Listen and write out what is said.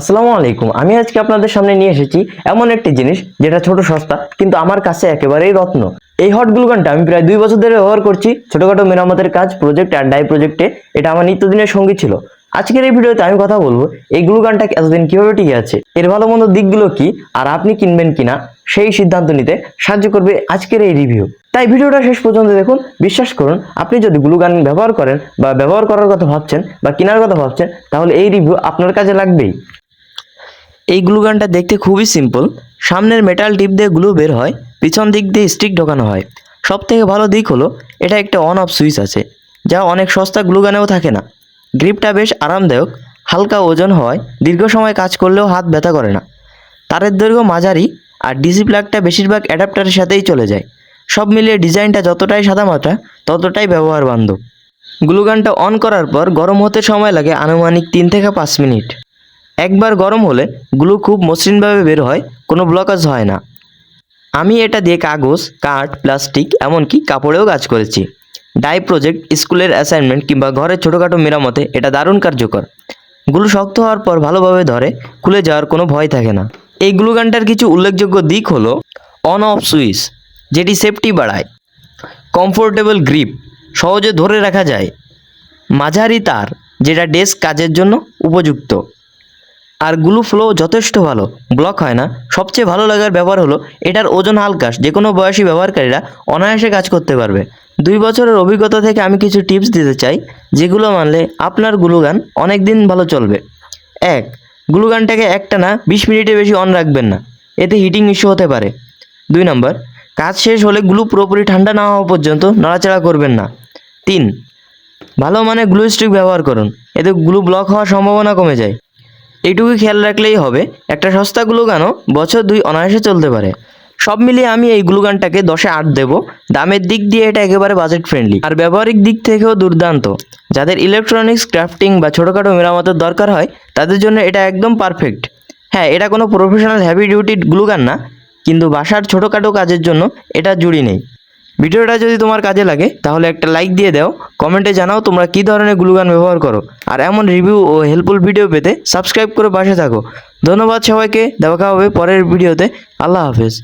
আসসালামু আলাইকুম। আমি আজকে আপনাদের সামনে নিয়ে এসেছি এমন একটি জিনিস, যেটা ছোট সস্তা, কিন্তু আমার কাছে একেবারেই রত্ন। এই হট গ্লুগানটা আমি প্রায় দুই বছর ধরে ব্যবহার করছি, ছোটখাটো মেরামতের কাজ প্রজেক্ট আর ডাই প্রজেক্টে এটা আমার নিত্যদিনের সঙ্গী ছিল। আজকের এই ভিডিওতে আমি কথা বলব, এই গ্লুগানটা এতদিন কীভাবে টিকে আছে, এর ভালো মন্দ দিকগুলো কি, আর আপনি কিনবেন কিনা, সেই সিদ্ধান্ত নিতে সাহায্য করবে আজকের এই রিভিউ তাই ভিডিওটা শেষ পর্যন্ত দেখুন। বিশ্বাস করুন, আপনি যদি গ্লুগান ব্যবহার করেন বা ব্যবহার করার কথা ভাবছেন বা কেনার কথা ভাবছেন, তাহলে এই রিভিউ আপনার কাজে লাগবেই। এই গ্লু গানটা দেখতে খুবই সিম্পল সামনের মেটাল টিপ দিয়ে গ্লু বের হয়, পিছন দিক দিয়ে স্টিক ঢোকানো হয়। সব থেকে ভালো দিক হলো, এটা একটা অন অফ সুইচ আছে, যা অনেক সস্তা গ্লু গানেও থাকে না। গ্রিপটা বেশ আরামদায়ক, হালকা ওজন হওয়ায় দীর্ঘ সময় কাজ করলেও হাত ব্যথা করে না। তারের দৈর্ঘ্য মাঝারি আর ডিসি প্লাগটা বেশিরভাগ অ্যাডাপ্টারের সাথেই চলে যায়। সব মিলিয়ে ডিজাইনটা যতটাই সাদা সাদামাটা ততটাই ব্যবহার বান্ধব গ্লুগানটা অন করার পর গরম হতে সময় লাগে আনুমানিক তিন থেকে পাঁচ মিনিট। একবার গরম হলে গ্লু খুব মসৃণভাবে বের হয়, কোনো ব্লকাজ হয় না। আমি এটা দিয়ে কাগজ, কাঠ প্লাস্টিক এমনকি কাপড়েও কাজ করেছি। ডাই প্রজেক্ট স্কুলের অ্যাসাইনমেন্ট কিংবা ঘরের ছোটোখাটো মেরামতে এটা দারুণ কার্যকর। গ্লু শক্ত হওয়ার পর ভালোভাবে ধরে, খুলে যাওয়ার কোনো ভয় থাকে না। এই গ্লু গানটার কিছু উল্লেখযোগ্য দিক হলো অন অফ সুইচ যেটি সেফটি বাড়ায়। কমফোর্টেবল গ্রিপ সহজে ধরে রাখা যায়। মাঝারি তার, যেটা ডেস্ক কাজের জন্য উপযুক্ত। আর গ্লু ফ্লো যথেষ্ট ভালো, ব্লক হয় না। সবচেয়ে ভালো লাগার ব্যাপার হলো এটার ওজন হালকা যে কোনো বয়সী ব্যবহারকারীরা অনায়াসে কাজ করতে পারবে। দুই বছরের অভিজ্ঞতা থেকে আমি কিছু টিপস দিতে চাই, যেগুলো মানলে আপনার গ্লুগান অনেক দিন ভালো চলবে। এক গ্লুগানটাকে একটা না বিশ মিনিটের বেশি অন রাখবেন না, এতে হিটিং ইস্যু হতে পারে। দুই নম্বর, কাজ শেষ হলে গ্লু পুরোপুরি ঠান্ডা না হওয়া পর্যন্ত নড়াচড়া করবেন না। তিন, ভালো মানে গ্লু স্টিক ব্যবহার করুন, এতে গ্লু ব্লক হওয়ার সম্ভাবনা কমে যায়। এইটুকু খেয়াল রাখলেই হবে। একটা সস্তা গ্লুগানও বছর দুই অনায়াসে চলতে পারে। সব মিলিয়ে আমি এই গ্লুগানটাকে দশে আট দেবো। দামের দিক দিয়ে এটা একেবারে বাজেট ফ্রেন্ডলি আর ব্যবহারিক দিক থেকেও দুর্দান্ত। যাদের ইলেকট্রনিক্স ক্রাফটিং বা ছোটোখাটো মেরামতের দরকার হয়, তাদের জন্য এটা একদম পারফেক্ট হ্যাঁ এটা কোনো প্রফেশনাল হ্যাভি ডিউটি গ্লুগান না, কিন্তু বাসার ছোটোখাটো কাজের জন্য এটা জুড়ি নেই। ভিডিওটা যদি তোমার কাজে লাগে, তাহলে একটা লাইক দিয়ে দাও কমেন্টে জানাও তোমরা কী ধরনের গ্লুগান ব্যবহার করো। আর এমন রিভিউ ও হেল্পফুল ভিডিও পেতে সাবস্ক্রাইব করে পাশে থাকো। ধন্যবাদ সবাইকে, দেখা হবে পরের ভিডিওতে আল্লাহ হাফেজ।